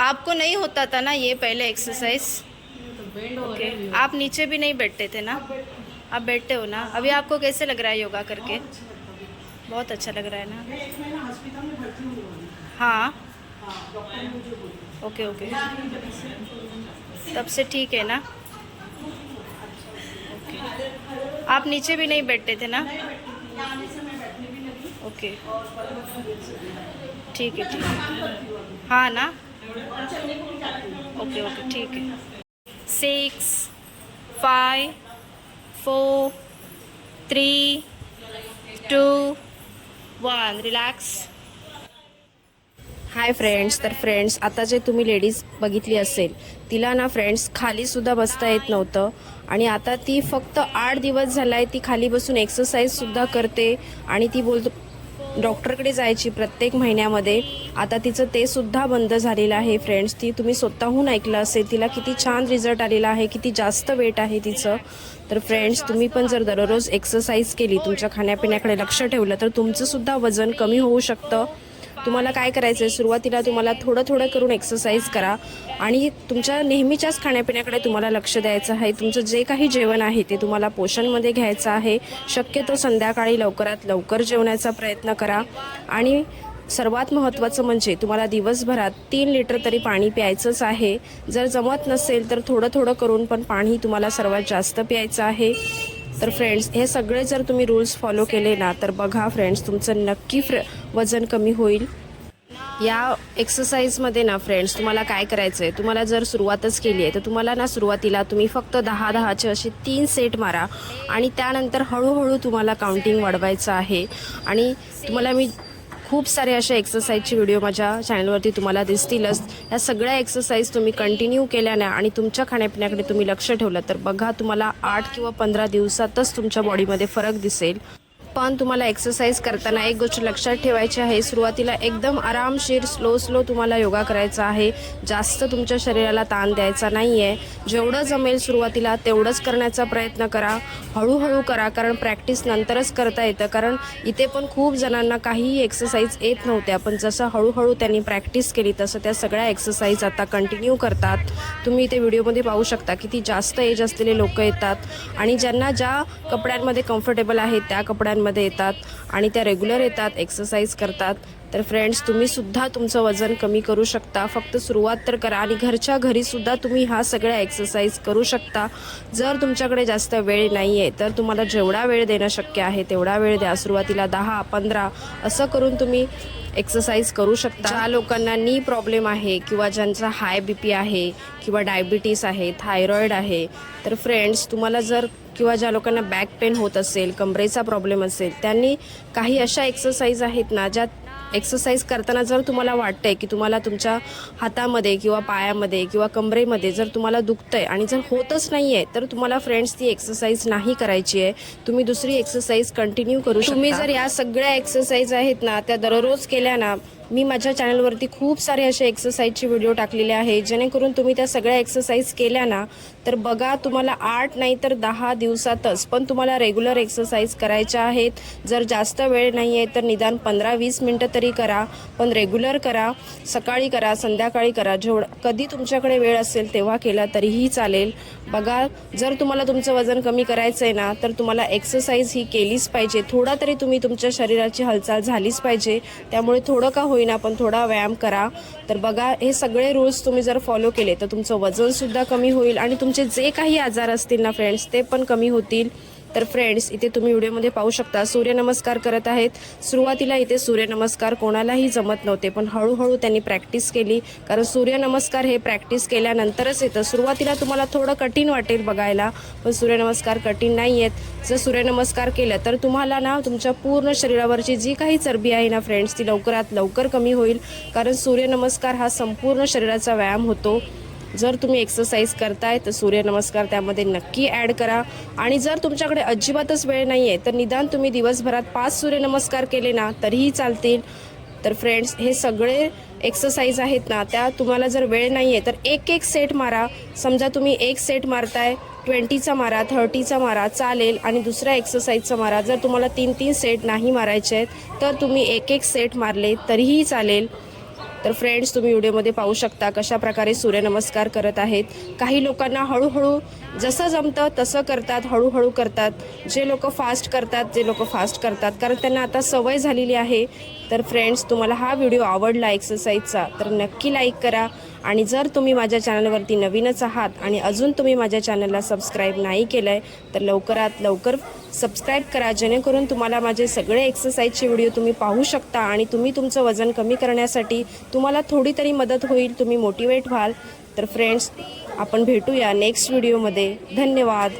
आपको नहीं होता था ना ये पहले एक्सरसाइज ओके आप नीचे भी नहीं बैठते थे ना? आप बैठते हो ना? अभी आपको कैसे लग रहा है योगा करके? बहुत अच्छा लग रहा है ना? हाँ। ओके ओके तब से ठीक है ना? आप नीचे भी नहीं बैठते थे ना? ओके ठीक है ठीक है। हाँ ना? ओके ओके ठीक आहे. Six five four three two one relax hi friends तर फ्रेंड्स आता जे तुम्ही लेडीज बघितली असेल तिला ना फ्रेंड्स खालीसुद्धा बसता येत नव्हतं. आणि आता ती फक्त आठ दिवस झाला आहे ती खाली बसून एक्सरसाइजसुद्धा करते. आणि ती बोलतो डॉक्टरकडे जायची प्रत्येक महिन्यामध्ये. आता तिचं ते सुद्धा बंद झालेलं आहे फ्रेंड्स ती तुम्ही स्वतःहून ऐकलं असेल तिला किती छान रिझल्ट आलेला आहे किती जास्त वेट आहे तिचं. तर फ्रेंड्स तुम्ही पण जर दररोज एक्सरसाइज केली तुमच्या खाण्यापिण्याकडे लक्ष ठेवलं तर तुमचं सुद्धा वजन कमी होऊ शकतं. तुम्हाला काय करायचं आहे सुरुवातीला तुम्हाला थोडं थोडं करून एक्सरसाइज करा. आणि तुमच्या नेहमीच्याच खाण्यापिण्याकडे तुम्हाला लक्ष द्यायचं आहे. तुमचं जे काही जेवण आहे ते तुम्हाला पोषणमध्ये घ्यायचं आहे. शक्यतो संध्याकाळी लवकरात लवकर जेवण्याचा प्रयत्न करा. आणि सर्वात महत्त्वाचं म्हणजे तुम्हाला दिवसभरात तीन लिटर तरी पाणी प्यायचंच आहे. जर जमत नसेल तर थोडं थोडं करून पण पाणी तुम्हाला सर्वात जास्त प्यायचं आहे. तर फ्रेंड्स हे सगळे जर तुम्ही रूल्स फॉलो केले ना तर बघा फ्रेंड्स तुमचं नक्की फ्र वजन कमी होईल. या एक्सरसाइजमध्ये ना फ्रेंड्स तुम्हाला काय करायचं आहे तुम्हाला जर सुरुवातच केली आहे तर तुम्हाला ना सुरुवातीला तुम्ही फक्त दहा दहाचे असे तीन सेट मारा. आणि त्यानंतर हळूहळू तुम्हाला काउंटिंग वाढवायचं आहे. आणि तुम्हाला मी खूप सारे अशा एक्सरसाइजचे व्हिडिओ माझ्या चॅनलवरती तुम्हाला दिसतीलच. या सगळ्या एक्सरसाइज तुम्ही कंटिन्यू केल्याने आणि तुमच्या खाण्यापिण्याकडे तुम्ही लक्ष ठेवलं तर बघा तुम्हाला आठ किंवा पंधरा दिवसातच तुमच्या बॉडीमध्ये फरक दिसेल. पण तुम्हाला एक्सरसाइज करताना एक गोष्ट लक्षात ठेवायची आहे. सुरुवातीला एकदम आरामशीर स्लो स्लो तुम्हाला योगा करायचा आहे. जास्त तुमच्या शरीराला ताण द्यायचा नाही आहे जेवढं जमेल सुरुवातीला तेवढंच करण्याचा प्रयत्न करा. हळूहळू करा कारण प्रॅक्टिस नंतरच करता येतं. कारण इथे पण खूप जणांना काहीही एक्सरसाइज येत नव्हत्या पण जसं हळूहळू त्यांनी प्रॅक्टिस केली तसं त्या सगळ्या एक्सरसाइज आता कंटिन्यू करतात. तुम्ही इथे व्हिडिओमध्ये पाहू शकता किती जास्त एज असलेले लोक येतात. आणि ज्यांना ज्या कपड्यांमध्ये कम्फर्टेबल आहेत त्या कपड्यांमध्ये येतात आणि त्या रेग्युलर येतात एक्सरसाइज करतात. तर फ्रेंड्स तुम्ही सुद्धा तुमचं वजन कमी करू शकता. फक्त सुरुवात तर करा आणि घरच्या घरी सुद्धा तुम्ही हा सगळ्या एक्सरसाइज करू शकता. जर तुमच्याकडे जास्त वेळ नाही आहे तर तुम्हाला जेवढा वेळ देणं शक्य आहे तेवढा वेळ द्या. सुरुवातीला दहा पंधरा असं करून तुम्ही एक्सरसाइज करू शकता. ज्या लोकांना नी प्रॉब्लेम आहे किंवा ज्यांचा हाय बी पी आहे किंवा डायबिटीस आहे थायरॉईड आहे तर फ्रेंड्स तुम्हाला जर किंवा ज्या लोकांना बॅक पेन होत असेल कमरेचा प्रॉब्लेम असेल त्यांनी काही अशा एक्सरसाइज आहेत ना ज्या एक्सरसाइज करताना जर तुम्हाला वाटतंय की तुम्हाला तुमच्या हातामध्ये किंवा पायामध्ये किंवा कमरेमध्ये जर तुम्हाला दुखतंय आणि जर होतच नाही आहे तर तुम्हाला फ्रेंड्स ती एक्सरसाइज नाही करायची आहे. तुम्ही दुसरी एक्सरसाइज कंटिन्यू करू तुम्ही जर या सगळ्या एक्सरसाइज आहेत ना त्या दररोज केल्या ना मी माझ्या चॅनलवरती खूप सारे असे एक्सरसाइजचे व्हिडिओ टाकलेले आहे. जेणेकरून तुम्ही त्या सगळ्या एक्सरसाइज केल्या ना तर बघा तुम्हाला आठ नाही तर दहा दिवसातच पण तुम्हाला रेग्युलर एक्सरसाइज करायच्या आहेत. जर जास्त वेळ नाही आहे तर निदान पंधरा वीस मिनटं तरी करा पण रेग्युलर करा सकाळी करा संध्याकाळी करा. जेवढं कधी तुमच्याकडे वेळ असेल तेव्हा केला तरीही चालेल. बघा जर तुम्हाला तुमचं वजन कमी करायचं आहे ना तर तुम्हाला एक्सरसाइज ही केलीच पाहिजे. थोडा तरी तुम्ही तुमच्या शरीराची हालचाल झालीच पाहिजे. त्यामुळे थोडं का होईल होईना पण थोडा व्यायाम करा. तर बघा हे सगळे रूल्स तुम्ही जर फॉलो केले तर तुमचं वजनसुद्धा कमी होईल आणि तुमचे जे काही आजार असतील ना फ्रेंड्स ते पण कमी होतील. तर फ्रेंड्स इथे तुम्ही व्हिडिओमध्ये पाहू शकता सूर्यनमस्कार करत आहेत. सुरुवातीला इथे सूर्यनमस्कार कोणालाही जमत नव्हते पण हळूहळू त्यांनी प्रॅक्टिस केली. कारण सूर्यनमस्कार हे प्रॅक्टिस केल्यानंतरच येतं. सुरुवातीला तुम्हाला थोडं कठीण वाटेल बघायला पण सूर्यनमस्कार कठीण नाही आहेत जर सूर्यनमस्कार केलं तर तुम्हाला ना तुमच्या पूर्ण शरीरावरची जी काही चरबी आहे ना फ्रेंड्स ती लवकरात लवकर कमी होईल. कारण सूर्यनमस्कार हा संपूर्ण शरीराचा व्यायाम होतो. जर तुम्ही एक्सरसाइज करताय तर सूर्यनमस्कार त्यामध्ये नक्की ॲड करा. आणि जर तुमच्याकडे अजिबातच वेळ नाही आहे तर निदान तुम्ही दिवसभरात पाच सूर्यनमस्कार केले ना तरीही चालतील. तर फ्रेंड्स हे सगळे एक्सरसाइज आहेत ना त्या तुम्हाला जर वेळ नाही आहे तर एक एक सेट मारा. समजा तुम्ही एक सेट मारताय ट्वेंटीचा मारा थर्टीचा मारा चालेल. आणि दुसऱ्या एक्सरसाइजचा मारा जर तुम्हाला तीन तीन सेट नाही मारायचे आहेत तर तुम्ही एक एक सेट मारले तरीही चालेल. तर फ्रेंड्स तुम्ही व्हिडिओमध्ये पाहू शकता कशा प्रकारे सूर्यनमस्कार करत आहेत. काही लोकांना हळूहळू जसं जमतं तसं करतात हळूहळू करतात. जे लोक फास्ट करतात जे लोक फास्ट करतात. कारण त्यांना आता सवय झालेली आहे. तर फ्रेंड्स तुम्हाला हा व्हिडिओ आवडला एक्सरसाइजचा तर नक्की लाईक करा. आणि जर तुम्ही माझ्या चॅनलवरती नवीनच आहात आणि अजून तुम्ही माझ्या चॅनलला सबस्क्राईब नाही केलं आहे तर लवकरात लवकर सबस्क्राईब करा जेणेकरून तुम्हाला माझे सगळे एक्सरसाइजचे व्हिडिओ तुम्ही पाहू शकता आणि तुम्ही तुमचं वजन कमी करण्यासाठी तुम्हाला थोडी तरी मदत होईल तुम्ही मोटिवेट व्हाल. तर फ्रेंड्स आपण भेटूया नेक्स्ट व्हिडिओमध्ये धन्यवाद.